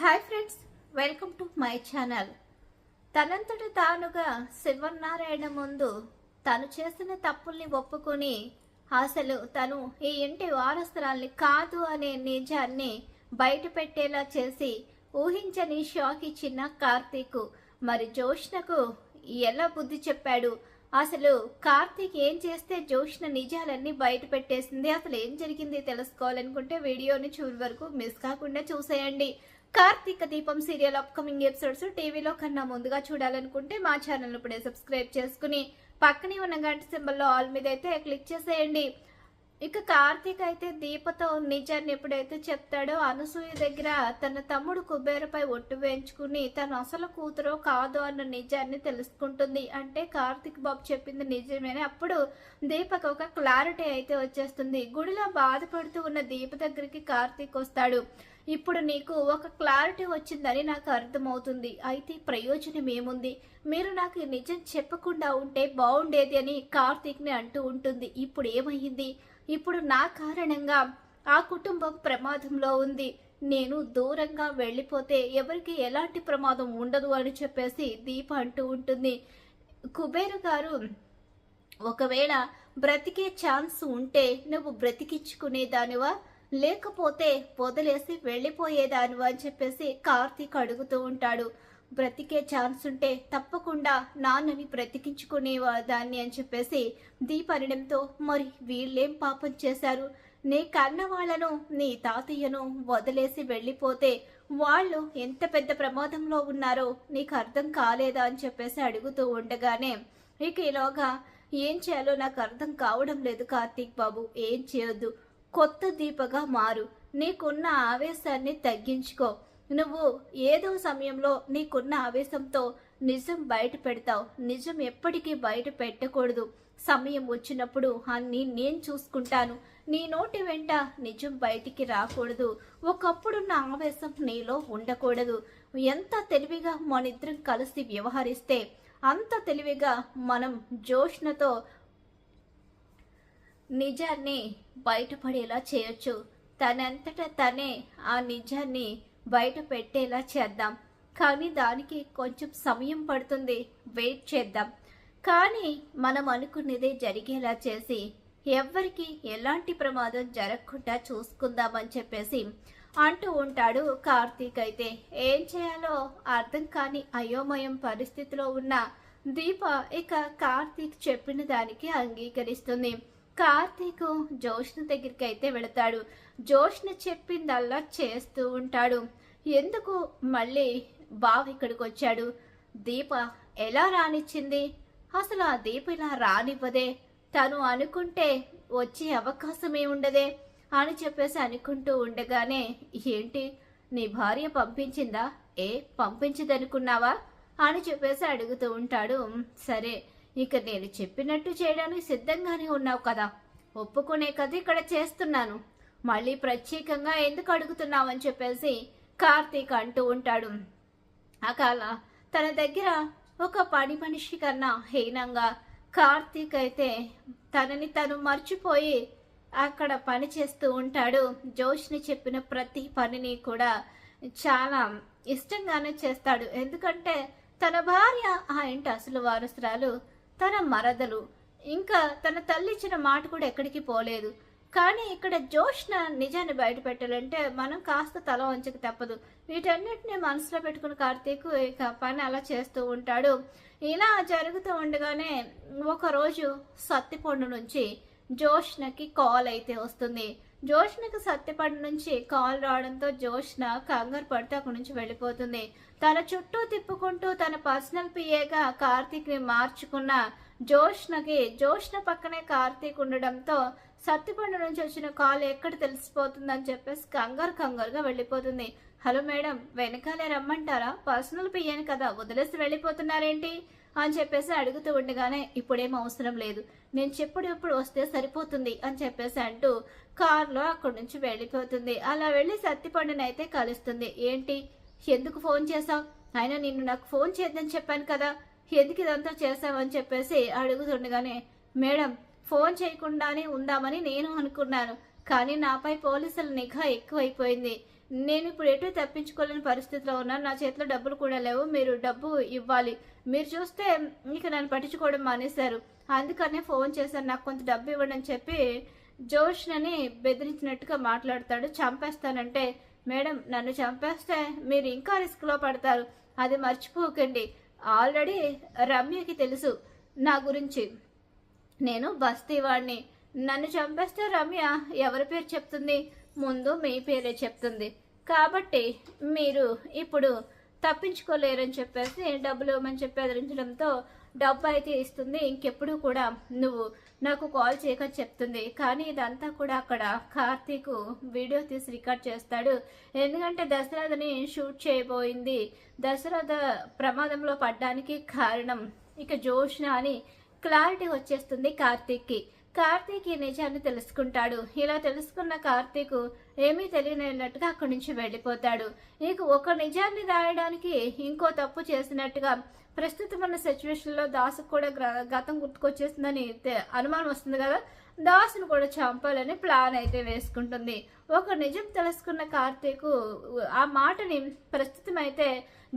Hi friends welcome to my channel తనంతట తానుగా శివనారాయణ ముందు తను చేసిన తప్పుల్ని ఒప్పుకొని అసలు తను ఈ ఇంటి వారసురాల్ని కాదు అనే నిజాన్ని బయట పెట్టేలా చేసి ఊహించని షాక్ ఇచ్చిన కార్తీక్. మరి జోష్నకు ఎలా బుద్ధి చెప్పాడు? అసలు కార్తీక్ ఏం చేస్తే జోష్న నిజాలన్నీ బయట పెట్టేసింది? అసలు ఏం జరిగింది తెలుసుకోవాలనుకుంటే వీడియోని చూడు వరకు మిస్ కాకుండా చూసేయండి. కార్తీక దీపం సీరియల్ అప్కమింగ్ ఎపిసోడ్స్ టీవీలో కన్నా ముందుగా చూడాలనుకుంటే మా ఛానల్ ఇప్పుడే సబ్స్క్రైబ్ చేసుకుని పక్కనే ఉన్న గంట సింబల్లో ఆల్ మీద అయితే క్లిక్ చేసేయండి. ఇక కార్తీక్ అయితే దీపతో నిజాన్ని ఎప్పుడైతే చెప్తాడో అనసూయ దగ్గర తన తమ్ముడు కుబేరపై ఒట్టు వేయించుకుని తను అసలు కూతురో కాదు అన్న నిజాన్ని తెలుసుకుంటుంది. అంటే కార్తీక్ బాబు చెప్పింది నిజమేనే. అప్పుడు దీపక్ ఒక క్లారిటీ అయితే వచ్చేస్తుంది. గుడిలో బాధపడుతూ ఉన్న దీప దగ్గరికి కార్తీక్ వస్తాడు. ఇప్పుడు నీకు ఒక క్లారిటీ వచ్చిందని నాకు అర్థమవుతుంది. అయితే ప్రయోజనం ఏముంది? మీరు నాకు నిజం చెప్పకుండా ఉంటే బాగుండేది అని కార్తీక్ని అంటూ ఉంటుంది. ఇప్పుడు ఏమయ్యింది ఇప్పుడు నా కారణంగా ఆ కుటుంబం ప్రమాదంలో ఉంది. నేను దూరంగా వెళ్ళిపోతే ఎవరికి ఎలాంటి ప్రమాదం ఉండదు అని చెప్పేసి దీప అంటూ ఉంటుంది. కుబేరు గారు ఒకవేళ బ్రతికే ఛాన్స్ ఉంటే నువ్వు బ్రతికించుకునేదానివా? లేకపోతే వదిలేసి వెళ్ళిపోయేదాను అని చెప్పేసి కార్తీక్ అడుగుతూ ఉంటాడు. బ్రతికే ఛాన్స్ ఉంటే తప్పకుండా నాన్నని బ్రతికించుకునేవా దాన్ని అని చెప్పేసి దీప అనడంతో మరి వీళ్ళేం పాపం చేశారు? నీ కన్న వాళ్ళను నీ తాతయ్యను వదిలేసి వెళ్ళిపోతే వాళ్ళు ఎంత పెద్ద ప్రమాదంలో ఉన్నారో నీకు అర్థం కాలేదా అని చెప్పేసి అడుగుతూ ఉండగానే ఇక ఈలోగా ఏం చేయాలో నాకు అర్థం కావడం లేదు కార్తీక్ బాబు ఏం చేయొద్దు. కొత్త దీపగా మారు. నీకున్న ఆవేశాన్ని తగ్గించుకో. నువ్వు ఏదో సమయంలో నీకున్న ఆవేశంతో నిజం బయట పెడతావు. నిజం ఎప్పటికీ బయట పెట్టకూడదు. సమయం వచ్చినప్పుడు అన్నీ నేను చూసుకుంటాను. నీ నోటి వెంట నిజం బయటికి రాకూడదు. ఒకప్పుడున్న ఆవేశం నీలో ఉండకూడదు. ఎంత తెలివిగా మనిద్దరం కలిసి వ్యవహరిస్తే అంత తెలివిగా మనం జోష్నతో నిజాన్ని బయటపడేలా చేయొచ్చు. తనంతట తనే ఆ నిజాన్ని బయట పెట్టేలా చేద్దాం. కానీ దానికి కొంచెం సమయం పడుతుంది. వెయిట్ చేద్దాం. కానీ మనం అనుకున్నదే జరిగేలా చేసి ఎవ్వరికి ఎలాంటి ప్రమాదం జరగకుండా చూసుకుందామని చెప్పేసి అంటూ ఉంటాడు కార్తీక్ అయితే. ఏం చేయాలో అర్థం కాని అయోమయం పరిస్థితిలో ఉన్న దీప ఇక కార్తీక్ చెప్పిన దానికి అంగీకరిస్తుంది. కార్తీకు జోష్ను దగ్గరికి అయితే వెళతాడు. జోష్ను చెప్పిందల్లా చేస్తూ ఉంటాడు. ఎందుకు మళ్ళీ బావ ఇక్కడికి వచ్చాడు? దీప ఎలా రానిచ్చింది? అసలు ఆ దీప ఇలా రానివ్వదే. తను అనుకుంటే వచ్చే అవకాశమే ఉండదే అని చెప్పేసి అనుకుంటూ ఉండగానే ఏంటి? నీ భార్య పంపించిందా? ఏ? పంపించదనుకున్నావా? అని చెప్పేసి అడుగుతూ ఉంటాడు. సరే ఇక నేను చెప్పినట్టు చేయడానికి సిద్ధంగానే ఉన్నావు కదా. ఒప్పుకునే కథ ఇక్కడ చేస్తున్నాను. మళ్ళీ ప్రత్యేకంగా ఎందుకు అడుగుతున్నావు అని చెప్పేసి కార్తీక్ అంటూ ఉంటాడు. అకాల తన దగ్గర ఒక పని మనిషి కన్నా హీనంగా కార్తీక్ అయితే తనని తను మర్చిపోయి అక్కడ పని చేస్తూ ఉంటాడు. జోష్ని చెప్పిన ప్రతి పనిని కూడా చాలా ఇష్టంగానే చేస్తాడు. ఎందుకంటే తన భార్య ఆ ఇంటి అసలు వారసురాలు తన మరదలు. ఇంకా తన తల్లి ఇచ్చిన మాట కూడా ఎక్కడికి పోలేదు. కానీ ఇక్కడ జోష్న నిజాన్ని బయటపెట్టాలంటే మనం కాస్త తల వంచక తప్పదు. వీటన్నిటిని మనసులో పెట్టుకుని కార్తీక్ ఇక పని అలా చేస్తూ ఉంటాడు. ఇలా జరుగుతూ ఉండగానే ఒకరోజు సత్తిపండు నుంచి జోష్నకి కాల్ అయితే వస్తుంది. జోష్నకి సత్తిపండు నుంచి కాల్ రావడంతో జోష్న కంగారు పడితే అక్కడి నుంచి వెళ్ళిపోతుంది. తన చుట్టూ తిప్పుకుంటూ తన పర్సనల్ పిఏగా కార్తీక్ని మార్చుకున్న జోష్నకి జోష్న పక్కనే కార్తీక్ ఉండడంతో సత్తిపండు నుంచి వచ్చిన కాల్ ఎక్కడ తెలిసిపోతుందని చెప్పేసి కంగారు కంగారుగా వెళ్ళిపోతుంది. హలో మేడం వెనకాలే రమ్మంటారా? పర్సనల్ పియ్యని కదా వదిలేసి వెళ్ళిపోతున్నారేంటి? అని చెప్పేసి అడుగుతూ ఉండగానే ఇప్పుడేం అవసరం లేదు. నేను చెప్పుడెప్పుడు వస్తే సరిపోతుంది అని చెప్పేసి అంటూ కారులో అక్కడి నుంచి వెళ్ళిపోతుంది. అలా వెళ్ళి సత్తిపండునైతే కలుస్తుంది. ఏంటి? ఎందుకు ఫోన్ చేశావు? అయినా నిన్ను నాకు ఫోన్ చేద్దని చెప్పాను కదా. ఎందుకు ఇదంతా చేసావని చెప్పేసి అడుగుతుండగానే మేడం ఫోన్ చేయకుండానే ఉందామని నేను అనుకున్నాను. కానీ నాపై పోలీసుల నిఘా ఎక్కువైపోయింది. నేను ఇప్పుడు ఎటు తప్పించుకోలేని పరిస్థితిలో ఉన్నాను నా చేతిలో డబ్బులు కూడా లేవు. మీరు డబ్బు ఇవ్వాలి. మీరు చూస్తే ఇక నన్ను పట్టించుకోవడం మానేశారు. అందుకనే ఫోన్ చేశాను. నాకు కొంత డబ్బు ఇవ్వండి అని చెప్పి జోష్నని బెదిరించినట్టుగా మాట్లాడతాడు. చంపేస్తానంటే మేడం నన్ను చంపేస్తే మీరు ఇంకా రిస్క్లో పడతారు. అది మర్చిపోకండి. ఆల్రెడీ రమ్యకి తెలుసు నా గురించి. నేను బస్తీవాడిని. నన్ను చంపేస్తే రమ్య ఎవరి పేరు చెప్తుంది? ముందు మీ పేరే చెప్తుంది. కాబట్టి మీరు ఇప్పుడు తప్పించుకోలేరని చెప్పేసి డబ్బులు ఇవ్వమని చెప్పి ఎదిరించడంతో డబ్బు అయితే ఇస్తుంది. ఇంకెప్పుడు కూడా నువ్వు నాకు కాల్ చేయక చెప్తుంది. కానీ ఇదంతా కూడా అక్కడ కార్తీక్ వీడియో తీసి రికార్డ్ చేస్తాడు. ఎందుకంటే దశరథని షూట్ చేయబోయింది. దశరథ ప్రమాదంలో పడ్డానికి కారణం ఇక జోష్న అని క్లారిటీ వచ్చేస్తుంది కార్తీక్కి. కార్తీక్ ఈ నిజాన్ని తెలుసుకుంటాడు. ఇలా తెలుసుకున్న కార్తీక్ ఏమీ తెలియనట్టుగా అక్కడి నుంచి వెళ్ళిపోతాడు. ఇక ఒక నిజాన్ని రాయడానికి ఇంకో తప్పు చేసినట్టుగా ప్రస్తుతం ఉన్న సిచ్యువేషన్లో దాసుకు కూడా గతం గుర్తుకొచ్చేస్తుందని అనుమానం వస్తుంది కదా. దాసును కూడా చంపాలని ప్లాన్ అయితే వేసుకుంటుంది. ఒక నిజం తెలుసుకున్న కార్తీకు ఆ మాటని ప్రస్తుతం అయితే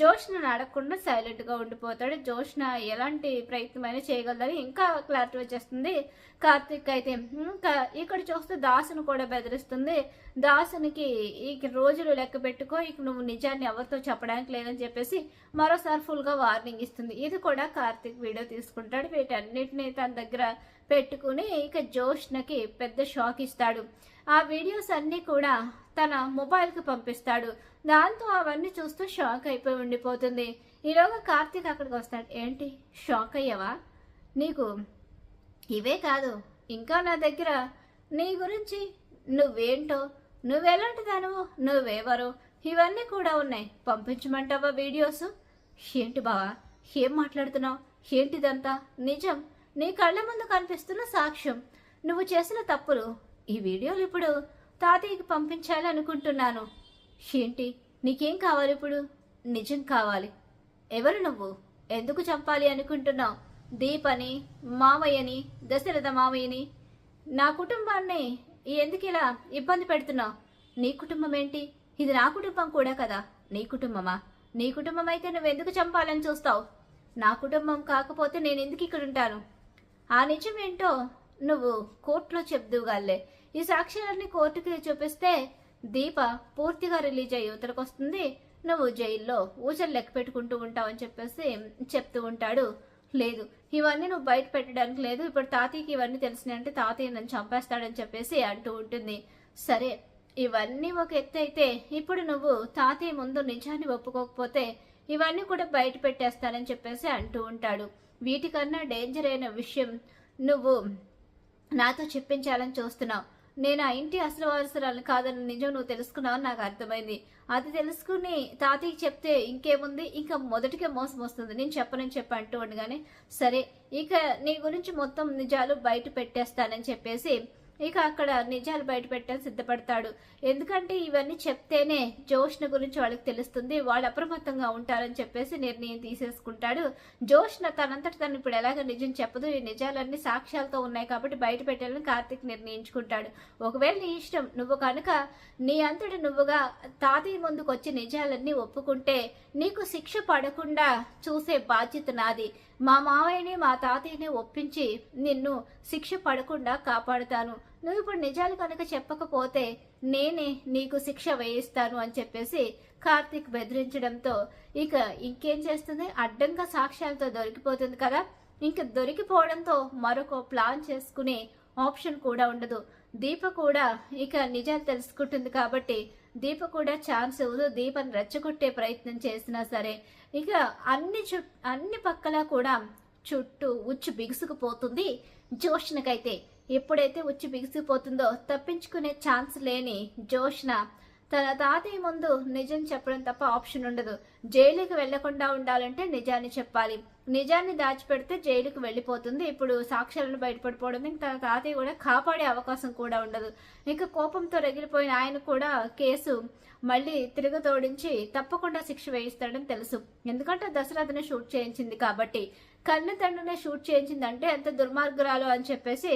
జోష్ను అడగకుండా సైలెంట్గా ఉండిపోతాడు. జోష్న ఎలాంటి ప్రయత్నమైనా చేయగలదని ఇంకా క్లారిటీ వచ్చేస్తుంది. కార్తీక్ అయితే ఇంకా ఇక్కడ చూస్తే దాసును కూడా బెదిరిస్తుంది. దాసునికి ఈ రోజులు లెక్క పెట్టుకో ఇక నువ్వు నిజాన్ని ఎవరితో చెప్పడానికి లేదని చెప్పేసి మరోసారి ఫుల్గా వార్నింగ్ ఇస్తుంది. ఇది కూడా కార్తీక్ వీడియో తీసుకుంటాడు. వీటన్నిటిని తన దగ్గర పెట్టుకుని ఇక జోష్నకి పెద్ద షాక్ ఇస్తాడు. ఆ వీడియోస్ అన్నీ కూడా తన మొబైల్కి పంపిస్తాడు. దాంతో అవన్నీ చూస్తూ షాక్ అయిపోయి ఉండిపోతుంది. ఈలోగా కార్తీక్ అక్కడికి వస్తాడు. ఏంటి షాక్ అయ్యావా? నీకు ఇవే కాదు ఇంకా నా దగ్గర నీ గురించి నువ్వేంటో నువ్వెలాంటి దానివో నువ్వేవరు ఇవన్నీ కూడా ఉన్నాయి. పంపించమంటావా వీడియోస్? ఏంటి బావా ఏం మాట్లాడుతున్నావు? ఏంటిదంతా? నిజం? నీ కళ్ళ ముందు కనిపిస్తున్న సాక్ష్యం. నువ్వు చేసిన తప్పులు ఈ వీడియోలు ఇప్పుడు తాతయ్యకి పంపించాలి అనుకుంటున్నాను ఏంటి? నీకేం కావాలి ఇప్పుడు? నిజం కావాలి. ఎవరు నువ్వు? ఎందుకు చంపాలి అనుకుంటున్నావు? దీపని మామయ్యని దశరథ మావయ్యని నా కుటుంబాన్ని ఎందుకు ఇలా ఇబ్బంది పెడుతున్నావు? నీ కుటుంబం ఏంటి? ఇది నా కుటుంబం కూడా కదా. నీ కుటుంబమా? నీ కుటుంబం అయితే నువ్వు ఎందుకు చంపాలని చూస్తావు? నా కుటుంబం కాకపోతే నేను ఎందుకు ఇక్కడ ఉంటాను? ఆ నిజం ఏంటో నువ్వు కోర్టులో చెప్దుగాలే ఈ సాక్ష్యాలన్నీ కోర్టుకి చూపిస్తే దీప పూర్తిగా రిలీజ్ అయ్యి యువతలకు వస్తుంది. నువ్వు జైల్లో ఊచలు లెక్క పెట్టుకుంటూ ఉంటావని చెప్పేసి చెప్తూ ఉంటాడు. లేదు ఇవన్నీ నువ్వు బయట పెట్టడానికి లేదు. ఇప్పుడు తాతయ్యకి ఇవన్నీ తెలిసినాయంటే తాతయ్య నన్ను చంపేస్తాడని చెప్పేసి అంటూ ఉంటుంది. సరే ఇవన్నీ ఒక ఎత్తు అయితే ఇప్పుడు నువ్వు తాతయ్య ముందు నిజాన్ని ఒప్పుకోకపోతే ఇవన్నీ కూడా బయట పెట్టేస్తానని చెప్పేసి అంటూ ఉంటాడు. వీటికన్నా డేంజర్ అయిన విషయం నువ్వు నాతో చెప్పించాలని చూస్తున్నావు. నేను ఆ ఇంటి అసలు వారసురాలు కాదని నిజం నువ్వు తెలుసుకున్నావు నాకు అర్థమైంది. అది తెలుసుకుని తాతయ్యకి చెప్తే ఇంకేముంది? ఇంకా మొదటికే మోసం వస్తుంది. నేను చెప్పనని చెప్పి అంటూ ఉండగానే సరే ఇక నీ గురించి మొత్తం నిజాలు బయట పెట్టేస్తానని చెప్పేసి ఇక అక్కడ నిజాలు బయట సిద్ధపడతాడు. ఎందుకంటే ఇవన్నీ చెప్తేనే జోష్ణ గురించి వాళ్ళకి తెలుస్తుంది. వాళ్ళు అప్రమత్తంగా ఉంటారని చెప్పేసి నిర్ణయం తీసేసుకుంటాడు. జోష్ణ తనంతట తను ఇప్పుడు ఎలాగ నిజం చెప్పదు. ఈ నిజాలన్నీ సాక్ష్యాలతో ఉన్నాయి కాబట్టి బయట పెట్టాలని కార్తీక్ నిర్ణయించుకుంటాడు. ఒకవేళ నీ ఇష్టం నువ్వు కనుక నీ అంతటి నువ్వుగా తాతయ్య ముందుకు వచ్చి నిజాలన్నీ ఒప్పుకుంటే నీకు శిక్ష పడకుండా చూసే బాధ్యత నాది. మా మావయ్యని మా తాతయ్యని ఒప్పించి నిన్ను శిక్ష పడకుండా కాపాడుతాను. నువ్వు ఇప్పుడు నిజాలు కనుక చెప్పకపోతే నేనే నీకు శిక్ష వేయిస్తాను అని చెప్పేసి కార్తీక్ బెదిరించడంతో ఇక ఇంకేం చేస్తుంది? అడ్డంగా సాక్ష్యాలతో దొరికిపోతుంది కదా. ఇంక దొరికిపోవడంతో మరొక ప్లాన్ చేసుకునే ఆప్షన్ కూడా ఉండదు. దీప కూడా ఇక నిజాలు తెలుసుకుంటుంది కాబట్టి దీప కూడా ఛాన్స్ ఇవ్వదు. దీపను రెచ్చగొట్టే ప్రయత్నం చేసినా సరే ఇక అన్ని చు అన్ని పక్కల కూడా చుట్టూ ఉచ్చు బిగుసుకుపోతుంది జోష్నకైతే. ఎప్పుడైతే వచ్చి బిగిసిపోతుందో తప్పించుకునే ఛాన్స్ లేని జోష్న తన తాతయ్య ముందు నిజం చెప్పడం తప్ప ఆప్షన్ ఉండదు. జైలుకి వెళ్ళకుండా ఉండాలంటే నిజాన్ని చెప్పాలి. నిజాన్ని దాచిపెడితే జైలుకి వెళ్ళిపోతుంది. ఇప్పుడు సాక్ష్యాలను బయటపడిపోవడం తన తాతయ్య కూడా కాపాడే అవకాశం కూడా ఉండదు. ఇక కోపంతో రగిలిపోయిన ఆయన కూడా కేసు మళ్ళీ తిరగతోడించి తప్పకుండా శిక్ష వేయిస్తాడని తెలుసు. ఎందుకంటే దశరథని షూట్ చేయించింది కాబట్టి. కన్న తండ్రినే షూట్ చేయించిందంటే ఎంత దుర్మార్గురాలు అని చెప్పేసి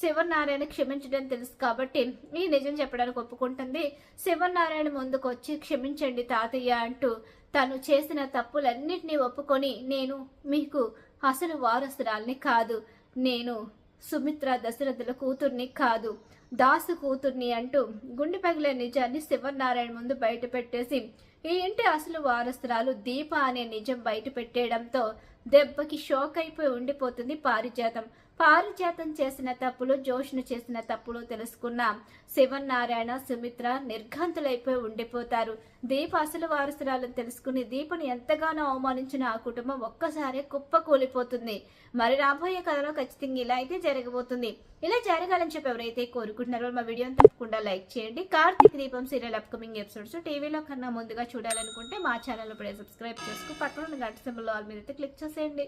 శివనారాయణ క్షమించడం తెలుసు కాబట్టి ఈ నిజం చెప్పడానికి ఒప్పుకుంటుంది. శివనారాయణ ముందుకు వచ్చి క్షమించండి తాతయ్య అంటూ తను చేసిన తప్పులన్నింటినీ ఒప్పుకొని నేను మీకు అసలు వారసురాల్ని కాదు. నేను సుమిత్ర దశరథుల కూతుర్ని కాదు. దాసు కూతుర్ని అంటూ గుండె పగిలే నిజాన్ని శివనారాయణ ముందు బయట పెట్టేసి ఈ ఇంటి అసలు వారసురాలు దీప అనే నిజం బయట పెట్టేయడంతో దెబ్బకి షోక్ అయిపోయి ఉండిపోతుంది పారిజాతం. పారిజాతం చేసిన తప్పులు జోష్ను చేసిన తప్పులు తెలుసుకున్న శివనారాయణ సుమిత్ర నిర్ఘంతులైపోయి ఉండిపోతారు. దీప అసలు వారసురాలను తెలుసుకుని దీపను ఎంతగానో అవమానించిన ఆ కుటుంబం ఒక్కసారి కుప్ప కూలిపోతుంది మరి రాబోయే కథలో ఖచ్చితంగా ఇలా అయితే జరగబోతుంది. ఇలా జరగాలని చెప్పి ఎవరైతే కోరుకుంటున్నారో మా వీడియోని తప్పకుండా లైక్ చేయండి. కార్తీక్ దీపం సీరియల్ అప్కమింగ్ ఎపిసోడ్స్ టీవీలో కన్నా ముందుగా చూడాలనుకుంటే మా ఛానల్ ఇప్పుడే సబ్స్క్రైబ్ చేసుకుని పక్కన గంట సింబల్ ఆల్ మీద అయితే క్లిక్ చేసేయండి.